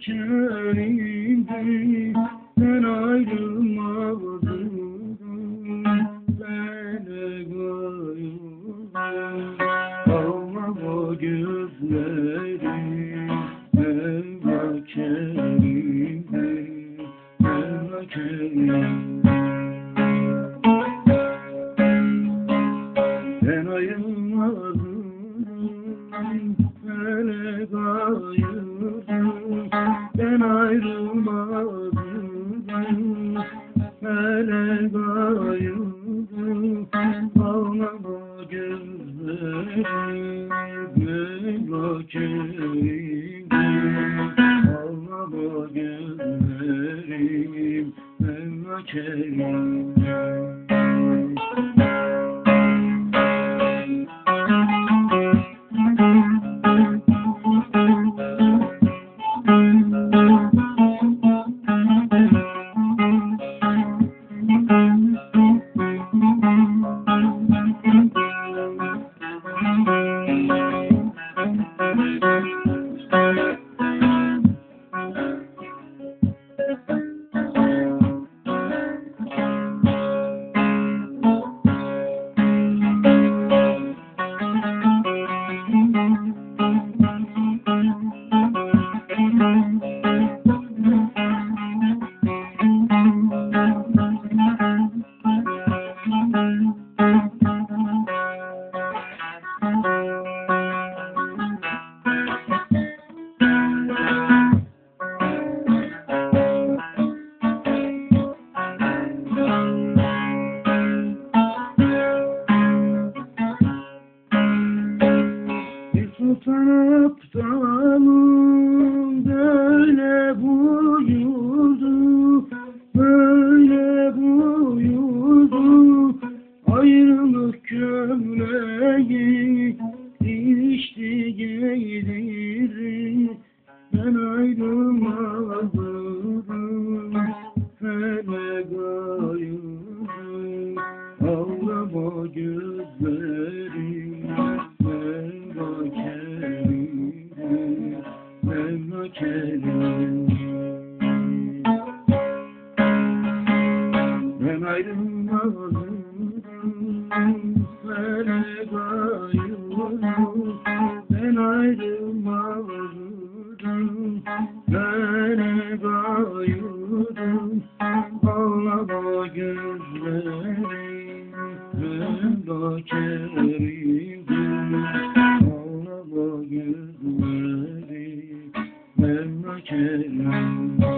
kökenimdi Ben ayrılmadım. Ben ayrılmadım. Alma bu gözleri Ben kökenimdi Ben kökenimdi hele bayıldım Alma bu gözleri ayrılmadım, hele gayrım. Ağlama gözlerim, Mevla kerim, Mevla kerim. Ben ayrılmadım, sana gayrım, ben ayrılmadım, gözlerim, kerim, ağlama gözlerim, kerim.